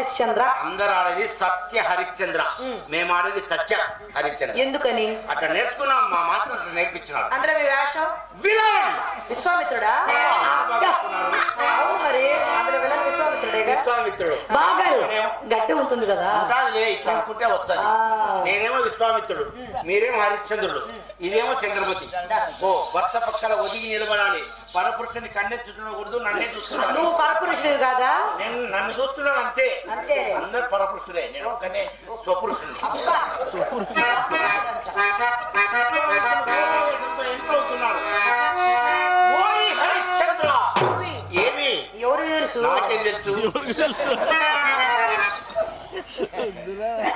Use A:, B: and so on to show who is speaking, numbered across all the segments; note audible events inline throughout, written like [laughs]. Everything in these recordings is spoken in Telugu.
A: హరిశ్చంద్ర
B: అందరు ఆడేది సత్య హరిశ్చంద్ర. మేము ఆడేది సత్య హరిశ్చంద్ర
A: ఎందుకని
B: అట్లా నేర్చుకున్నాం మా మాత్రం నేర్పించినాడు
A: అందులో మీ వేషం
B: విలన్
A: విశ్వామిత్రుడా మరి విశ్వామిత్రుడేగా
B: విశ్వామిత్రుడు.
A: గట్టి ఉంటుంది కదా?
B: ఇట్లా అనుకుంటే
A: ఆ.
B: నేనేమో విశ్వామిత్రుడు. మీరేమో హరిశ్చంద్రుడు. ఇదేమో చంద్రమతి. ఓ భర్త పక్కన ఒదిగి నిలబడాలి. పరపురుషుని కన్నెత్తుతుండకూడదు నన్నే చూస్తున్నాను
A: నువ్వు పరపురుషుడు కాదా?
B: నేను నన్ను చూస్తున్నాను అంతే.
A: అంతే.
B: అందరు పరపురుషుడే నేను ఒక్కనే స్వపురుషుని
A: తెలుసు.
B: నాకేం తెలుసు?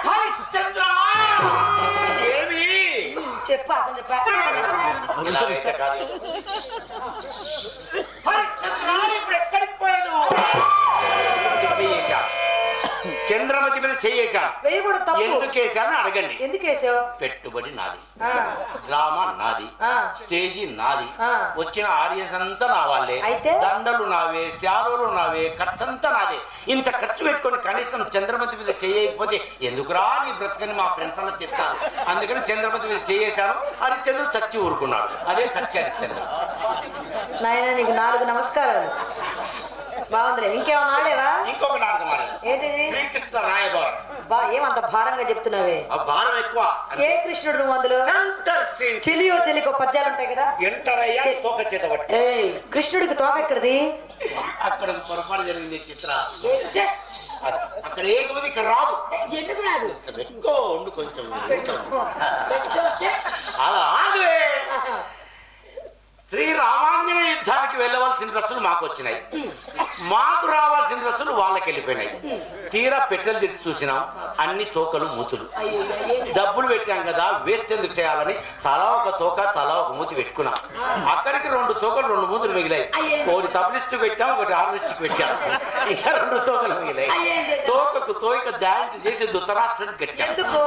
B: హరిశ్చంద్ర! ఏమి?
A: చెప్పు చెప్పా.
B: ఇలాగైతే కాదు. చెయ్యేశా
A: వేయకూడదు తప్పు.
B: ఎందుకు వేసాను అడగండి.
A: ఎందుకు వేసావు
B: పెట్టుబడి నాది. డ్రామా నాది. స్టేజీ నాది. వచ్చిన ఆడియన్స్ అంతా నా వాళ్ళే.
A: అయితే?
B: దండలు నావే శాలులు నావే ఖర్చంతా నాదే. ఇంత ఖర్చు పెట్టుకొని కనీసం చంద్రమతి మీద చేయకపోతే ఎందుకురా నీ బ్రతకని మా ఫ్రెండ్స్ అలా చెప్తారు? అందుకని చంద్రమతి మీద చేయేశాను. హరిశ్చంద్రుడు చచ్చి ఊరుకున్నాడు. అదే చచ్చి హరిశ్చంద్రుడు.
A: నాయన నీకు నాలుగు నమస్కారాలు. బాగుందిలే. ఇంకేమన్నా ఆడేవా?
B: ఇంకొక ఆడాను.
A: ఏంటిది?
B: శ్రీకృష్ణ రాయబారం.
A: బా ఏమంత భారంగా చెప్తున్నావే?
B: ఆ భారం ఎక్కువ.
A: ఏ కృష్ణుడు నువ్వు అందులో?
B: సెంటర్ సీన్
A: చెలియో చెలికో పద్యాలు ఉంటాయి కదా?
B: ఎంటర్ అయ్యా
A: చె-
B: తోక చేత పట్టి.
A: ఏయ్ కృష్ణుడికి తోక ఎక్కడిది?
B: అక్కడ పొరపాటు జరిగింది చిత్ర. అక్కడ ఏకమది ఇక్కడ రాదు.
A: ఎందుకు రాదు?
B: ఇక్కడ పెట్టుకో ఉండు కొంచెం అలా ఆగవే. శ్రీరామాంజన యుద్ధానికి వెళ్ళవలసిన డ్రస్సులు మాకు వచ్చినాయి. మాకు రావాల్సిన డ్రస్సులు వాళ్ళకి వెళ్ళిపోయినాయి తీరా పెట్టెలు తెరిచి చూసినాం అన్ని తోకలు మూతులు? డబ్బులు పెట్టాం కదా వేస్ట్ ఎందుకు చేయాలని తలా ఒక తోక తలా ఒక మూతి పెట్టుకున్నాం. అక్కడికి రెండు తోకలు రెండు మూతులు మిగిలాయి. ఒకటి తబలిస్టు పెట్టాం ఒకటి ఆర్లిస్టు పెట్టాం. ఇంకా రెండు తోకలు మిగిలాయి. తోకకు తోక జాయింట్ చేసి దుతరాష్ట్రుడికి కట్టాం?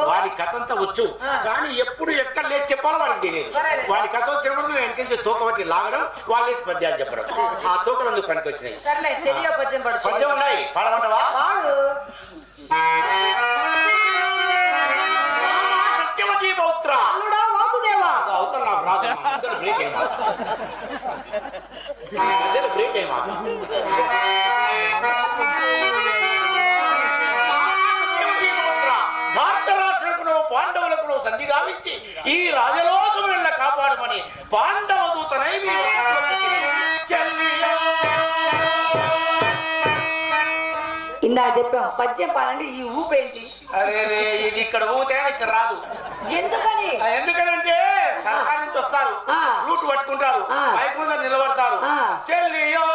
B: వాడి కథ అంతా వచ్చు. కానీ ఎప్పుడు ఎక్కడ లేదు చెప్పాలో వాడికి తెలియదు. వాడి కథ వచ్చినప్పుడు మేము వెనక తోక బట్టి లాగడం వాళ్ళే పద్యాలు చెప్పడం. ఆ తోకలు అందుకు పనికి వచ్చినాయి
A: సర్లే చెలియో పద్యం పడు
B: పద్యం ఉన్నాయి. పాడమంటావా?
A: వాడు
B: సత్యవతి పౌత్ర.
A: అల్లుడా వాసుదేవా.
B: అవతల నాకు రాదు మధ్యలో బ్రేక్ అయ్యి మధ్యలో బ్రేక్ అయ్యి మాకు సత్యవతి పౌత్ర, ధార్తరాష్ట్రులకు నువ్వు పాండవులకు సంధి గావించి ఈ రాజలోకం వెళ్ళ కాపాడమని పాండవ దూతనై మీ
A: ఇందా చెప్పాం. పద్యం పాడండి ఈ ఊపేంటి
B: అరే రే, ఇది ఇక్కడ ఊతే ఇక్కడ రాదు.
A: ఎందుకని?
B: ఎందుకనంటే సర్కార్ నుంచి వస్తారు. రూట్ పట్టుకుంటారు. బైక్ మీద నిలబడతారు. చెల్లియో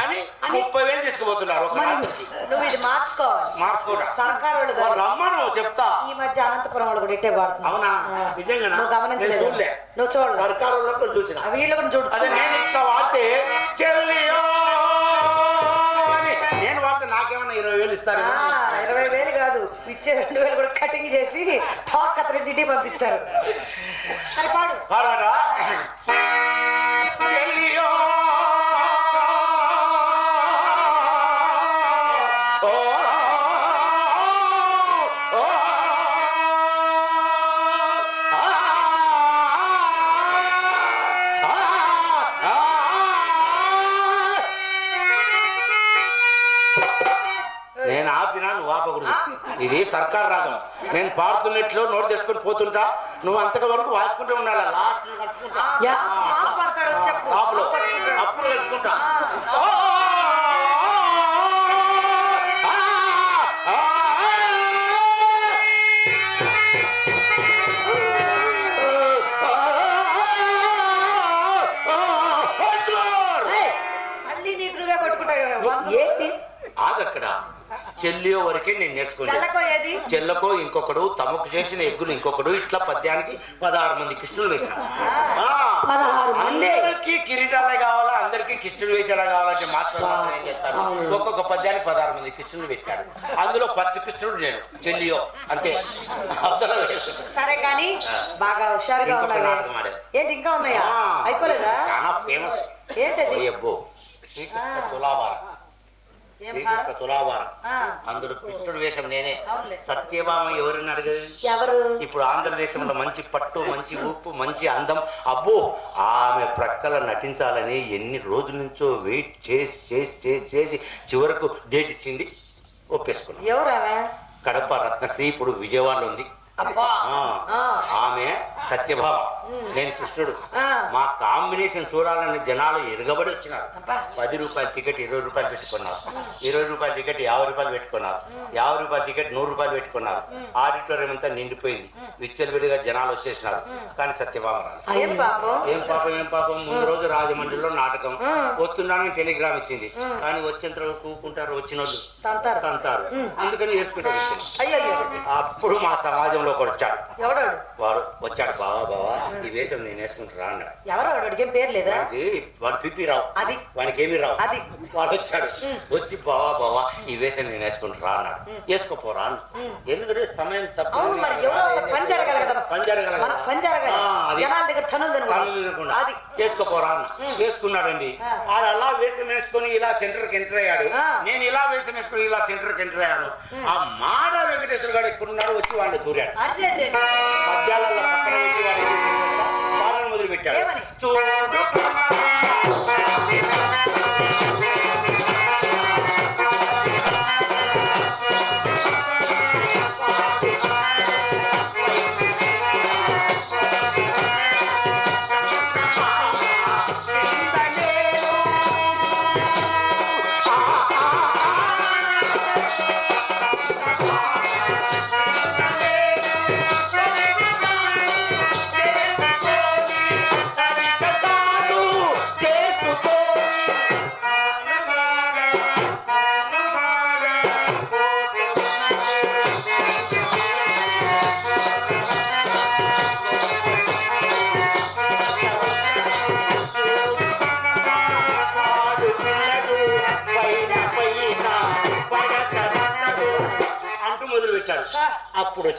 B: అని ముప్పై వేలు తీసుకుపోతున్నారు ఒక
A: మరి
B: రాత్రికి.
A: నువ్వు ఇది మార్చుకోవాలి
B: మార్చుకోవడం
A: సర్కారు వాళ్ళు
B: వాళ్ళు. రమ్మను చెప్తా.
A: ఈ మధ్య అనంతపురం వాళ్ళు కూడా ఇట్టే
B: అవునా?
A: ఆ.
B: నిజంగానా?
A: నువ్వు గమనించలేదు.
B: చూడలే.
A: నువ్వు చూడలేదు.
B: సర్కారు వాళ్ళకు చూసిన.
A: ఆ వీళ్ళు కూడా చూడు.
B: అదే నేను ఇట్లా వాడితే చెల్లియో ఇరవై వేలు ఇస్తారు
A: ఇరవై వేలు కాదు. ఇచ్చే రెండు వేలు కూడా కటింగ్ చేసి టాక్ కత్తిరించి ఇంటికి పంపిస్తారు. సరే పాడు.
B: పాడవాడా సర్కార్ రాగం నేను పాడుతున్నట్లు నోటు తెచ్చుకొని పోతుంటా. నువ్వు అంతక వరకు వాచుకుంటూ ఉండాలి. లాస్ట్ కలుసుకుంటా. చెల్లియో వరకే నేను నేర్చుకున్నాను
A: చల్లకో
B: ఇంకొకడు తమకు చేసిన ఎగ్గులు ఇంకొకడు ఇట్లా పద్యానికి పదహారు మంది కృష్ణులు వేసిన
A: పదహారు మంది.
B: అందరికి కిరీటాలే కావాలా అందరికి కృష్ణుడు వేసేలా కావాలంటే మాత్రం ఏం చేస్తాడు. ఒక్కొక్క పద్యానికి పదహారు మంది కృష్ణులు పెట్టాడు. అందులో పచ్చ కృష్ణుడు నేను చెల్లియో అంతే.
A: సరే కానీ. బాగా హుషారుగా. ఏంటి ఇంకా ఉన్నాయా? అయిపోలేదా?
B: చాలా ఫేమస్
A: ఏంటది?
B: శ్రీకృష్ణ తులాభారం శ్రీకృష్ణ
A: భారం?
B: తులాభారం అందులో కృష్ణుడు వేషం నేనే. సత్యభామ ఎవరిని అడగదు?
A: ఎవరు?
B: ఇప్పుడు ఆంధ్రదేశంలో మంచి పట్టు మంచి ఉప్పు మంచి అందం. అబ్బో ఆమె ప్రక్కల నటించాలని ఎన్ని రోజుల నుంచో వెయిట్ చేసి చేసి చేసి చేసి చివరకు డేట్ ఇచ్చింది. ఒప్పేసుకున్నాం.
A: ఎవరు ఆమె?
B: కడప రత్నశ్రీ ఇప్పుడు విజయవాడలో ఉంది. ఆమె సత్యభామ. నేను కృష్ణుడు. మా కాంబినేషన్ చూడాలని జనాలు ఎరగబడి వచ్చినారు. పది రూపాయల టికెట్ ఇరవై రూపాయలు పెట్టుకున్నారు. ఇరవై రూపాయల టికెట్ యాభై రూపాయలు పెట్టుకున్నారు. యాభై రూపాయల టికెట్ నూరు రూపాయలు పెట్టుకున్నారు. ఆడిటోరియం అంతా నిండిపోయింది. విచ్చలవిడిగా జనాలు వచ్చేసినారు. కానీ సత్యభామ రాలేదు
A: ఏం పాపం
B: ఏం పాపం? ముందు రోజు రాజమండ్రిలో నాటకం. వస్తున్నానని టెలిగ్రామ్ ఇచ్చింది. కానీ వచ్చేంత కూకుంటారు వచ్చిన వాళ్ళు
A: తంతారు.
B: అందుకని వేసుకుంటారు అప్పుడు మా సమాజంలో ఒకడు వచ్చాడు. వాడు వచ్చాడు బావా బావా. ఈ వేషం నేను వేసుకుంటారా అన్నాడు.
A: ఎవరు వాడికి ఏం పేరు లేదా?
B: వాడికి వాడు పిప్పి రావు.
A: అది.
B: వానికి ఏమి రావు.
A: అది.
B: వాడు వచ్చాడు. వచ్చి బావా బావా ఈ వేషం నేను వేసుకుంటారా అన్నాడు. వేసుకోపోరా. ఎందుకంటే సమయం తప్ప
A: అవును మరి ఎవరో ఒక పని జరగాలి కదా
B: పని జరగాలి
A: మన
B: కదా.
A: పని జరగాలి.
B: ఆ, అది.
A: జనాల దగ్గర తనులు
B: కళ్ళు
A: తినకూడదు
B: తినకుండా.
A: అది.
B: వేసుకోపోరా అన్న. వేసుకున్నాడండి. ఆడు అలా వేషం వేసుకొని ఇలా సెంటర్కి ఎంటర్ అయ్యాడు. నేను ఇలా వేషం వేసుకొని ఇలా సెంటర్కి ఎంటర్ అయ్యాను. ఆ మాడ వెంకటేశ్వర గారు ఎక్కడున్నాడు వచ్చి వాళ్ళు దూరాడు. పక్కన వాడు ఏం చేశాడు తెలుసా?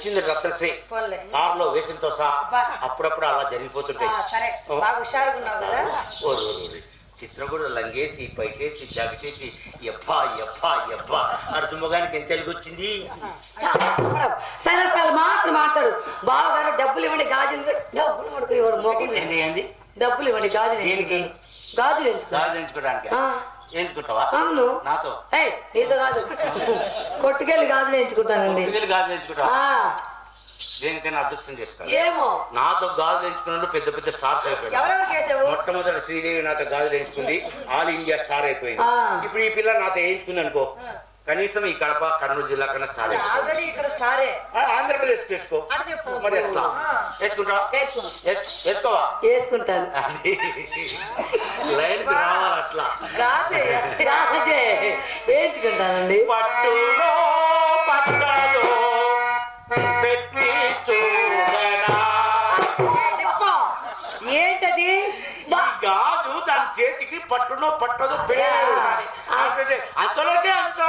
B: వచ్చింది రత్నశ్రీ
A: పోన్లే
B: కారులో వేషంతో సహా. అప్పుడప్పుడు అలా జరిగిపోతుంటాయి. చిత్రకూడ లంగేసి పైటేసి జాకెటేసి ఎప్పా ఎప్పా ఎప్పా అరసుమగానికి ఎంత తెలుగు వచ్చింది?
C: సరే సరే మాత్రం మాట్లాడు. బావగారు డబ్బులు ఇవ్వండి గాజులు. డబ్బులు పడుతూ ఇవ్వడు డబ్బులు ఇవ్వండి గాజులు. గాజులు ఎంచుకో
B: గాజులు ఎంచుకోవడానికి. ఎంచుకుంటావా
C: అవును.
B: నాతో?
C: కాదు. కొట్టుకెళ్ళి గాజులు ఎంచుకుంటానండి
B: గాజులు ఎంచుకుంటావా దేనికైనా అదృష్టం చేసుకోవాలి.
C: ఏమో.
B: నాతో గాజులు ఎంచుకున్న పెద్ద పెద్ద స్టార్స్
A: వేసావు
B: మొట్టమొదటి శ్రీదేవి నాతో గాజులు ఎంచుకుంది ఆల్ ఇండియా స్టార్ అయిపోయింది. ఇప్పుడు ఈ పిల్ల నాతో వేయించుకుంది అనుకో. కనీసం ఈ కడప కర్నూలు జిల్లా కన్నా స్టార్
A: ఆల్రెడీ ఇక్కడ స్టారే
B: ఆ, ఆంధ్రప్రదేశ్ చేసుకో.
A: అటు చెప్పు.
B: మరి ఎట్లా?
A: ఆ.
B: వేసుకుంటావా?
C: వేసుకో.
B: వేస్- వేసుకోవా?
C: వేసుకుంటాను.
B: లైన్ రావాలి అట్లా.
C: వేయించుకుంటానండి.
B: పట్టులో పట్టదో పెట్టి చూడనా.
A: ఏంటది?
B: గాజు దాని చేతికి పట్టునో పట్టదో. అంటే అంతలోకే అంత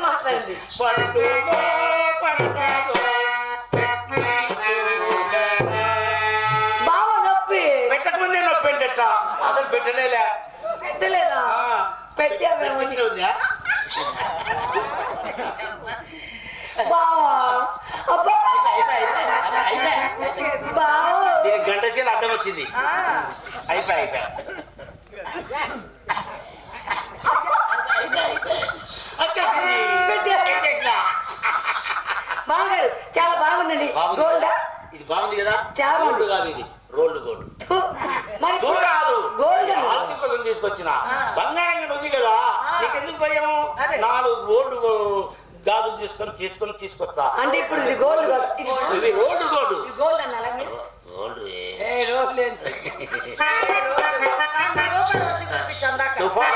C: మాట్లాడింది.
B: పెట్టి చూడనా.
C: బావ నొప్పి.
B: పెట్టకముందే నొప్పి ఏంటట అసలు పెట్టలేలే
C: పెట్టలేదా?
B: దీనికి గంట చీల అడ్డం వచ్చింది.
A: ఆ,
B: అయిపోయి అయిపోయి వచ్చేసింది.
C: పెట్టా.
B: పెట్టేసినా.
C: బావగారు చాలా బాగుందండి
B: బాగుంది
C: గోల్డ్
B: కదా? ఇది బాగుంది కదా
C: చాలా బాగుంది.
B: గోల్డ్ కాదు ఇది. Rolled gold.
C: మరి
B: గోల్డ్ కాదు.
C: గోల్డ్
B: ఆల్చి కోసం తీసుకొచ్చిన. బంగారం ఉంది కదా.
A: ఆ.
B: నీకెందుకు భయం. నాలుగు గోల్డ్ గాజులు తీసుకొని తీసుకొని తీసుకొస్తా.
C: అంటే ఇప్పుడు ఇది గోల్డ్ ఇది
B: రోల్డ్ గోల్డ్.
C: గోల్డ్ అన్నారా?
B: గోల్డ్. [laughs] తుఫాన్.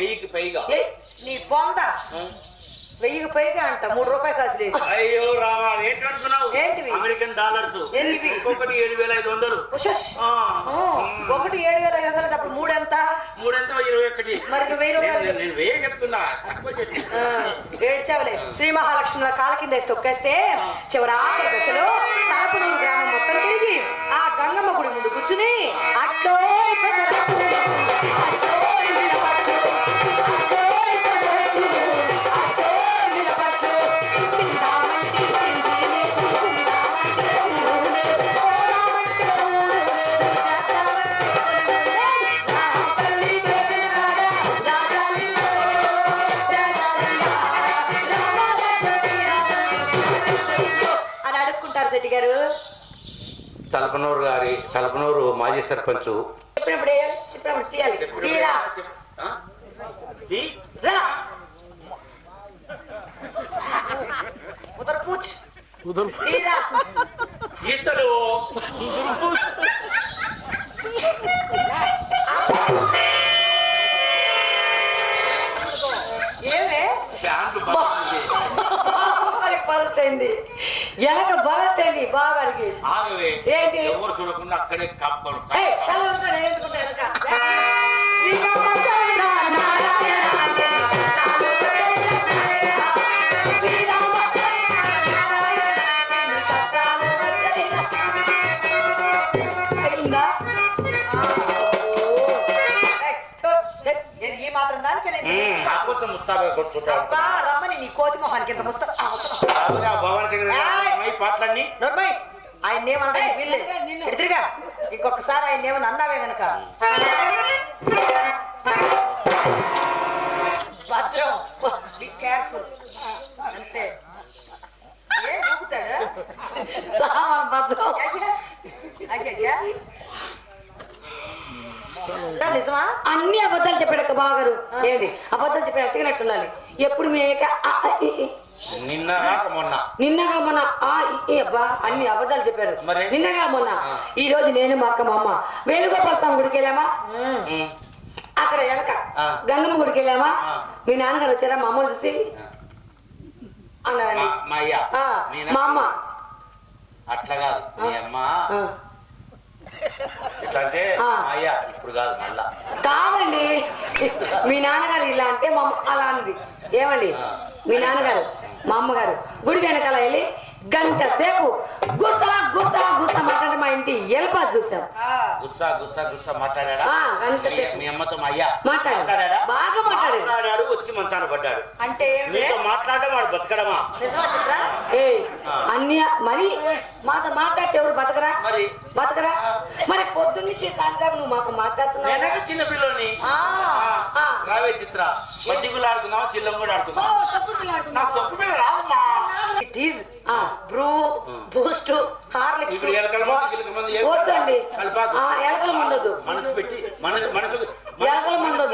B: వెయ్యికి పైగా.
C: ఏయ్,
A: నీ పొంద వెయ్యికి పైగా అంట మూడు రూపాయలు కాసులు వేసి
B: అయ్యో రామా ఏంటి అనుకున్నావు?
A: ఏంటివి?
B: American dollars? ఒక్కొక్కటి ఏడు వేల ఐదు వందలు. ఆ.
A: ఒకటి ఏడు వేల ఐదు వందలు అప్పుడు మూడు ఎంత
B: మూడెంత ఇరవై ఒకటి.
A: మరి నువ్వు వెయ్యి రూపాయలు
B: నేను- నేను వెయ్యి చెప్తున్నా తక్కువ చేసి.
A: ఆ, ఏడ్చావులే. శ్రీ మహాలక్ష్మి కాలకింద వేసి తొక్కేస్తే చివరి ఆఖరి దశలో తలపనూరు గ్రామం మొత్తం తిరిగి ఆ గంగమ్మ గుడి ముందు కూర్చుని అట్లో పెసరట్టు,
B: తలపనూరు గారి తలపనూరు మాజీ సర్పంచ్.
A: ఏమే?
B: ప్యాంటు
C: బాగా బరస్ట్ అయింది. వెనక అయింది? బాగానికి
B: ఆగవే.
C: ఏంటి?
B: ఎవరు చూడకుండా అక్కడే
C: ఎందుకుంటా వెనక?
A: మాత్రం దానికి
B: కోసం ముత్తాబే కూర్చుంటాడు
A: నీ కోతి మొహానికి ఇంత ముస్తా
B: భవన్ సింగ్
A: ఏయ్!
B: పాటలన్నీ.
A: ఆయన ఏమనడానికి తిరిగా. ఇంకొకసారి ఆయన ఏమని అన్నావే గనక. భద్రం. బి కేర్ఫుల్ అంతే. ఏ ఊపుతాడా
C: భద్రం.
A: అయ్యా. అయ్యయ్యా రా, నిజమా?
C: అన్ని అబద్ధాలు చెప్పాడు బాగారు ఏంటి అబద్ధాలు చెప్పి అతికినట్టుండాలి ఎప్పుడు మేక.
B: నిన్న మొన్న.
C: నిన్నగా మొన్న. ఆ ఈ, అబ్బా అన్ని అబద్ధాలు చెప్పారు? నిన్నగా మొన్న. ఈ రోజు నేను మా అక్క మా అమ్మ. వేణుగోపాల స్వామి గుడికి వెళ్ళామా? అక్కడ వెనక. గంగమ్మ గుడికి వెళ్ళామా. మీ నాన్నగారు వచ్చారా? మా అమ్మని చూసి. అన్నారండి?
B: మా
C: అమ్మ.
B: అట్లా కాదు. మీ అమ్మ అయ్య ఇప్పుడు కాదు మళ్ళా.
C: కాదండి. మీ నాన్నగారు ఇలా అంటే మా అలా అంది. ఏమండి. మీ నాన్నగారు మా అమ్మగారు. గుడి వెనకాల వెళ్ళి గంట సేపు గుస్సా గుస్సా గుస్సా మాట్లాడి మా ఇంటి ఎల్పా చూసాం
A: ఆ,
B: గుస్సా గుస్సా గుస్సా మాట్లాడా
C: ఆ, గంట
B: మీ-
C: సేపు.
B: మీ అమ్మతో మా అయ్య
C: మాట్లాడాడు.
B: మాట్లాడా
C: బాగా మాట్లాడాడు.
B: మాట్లాడాడు వచ్చి మంచాన పడ్డాడు.
A: అంటే
B: నీతో మాట్లాడడం వాడు బతకడమా?
A: నిజమా చిత్ర?
C: ఏ. అన్ని మరి మాతో మాట్లాడితే ఎవరు బతకరా?
B: మరి?
C: బతకరా. మరి పొద్దున్నుంచి సాయంత్రం నువ్వు మాతో మాట్లాడుతున్నావు.
B: చిన్న పిల్లని
A: ఆ,
C: ఆ.
B: రావే చిత్ర. బడ్డీగులు ఆడుకున్నావా చిల్లం కూడా
C: పిల్లాడు.
B: నాకు తప్పు మీద రాదమ్మా
A: ఇట్ ఈజ్
C: ఆ.
A: బ్రూ బూస్ట్ హార్లిక్స్
C: వద్దండి ఎలకల మందు వద్దు.
B: మనసు పెట్టి మనసు మనసు
C: ఎలకల మందు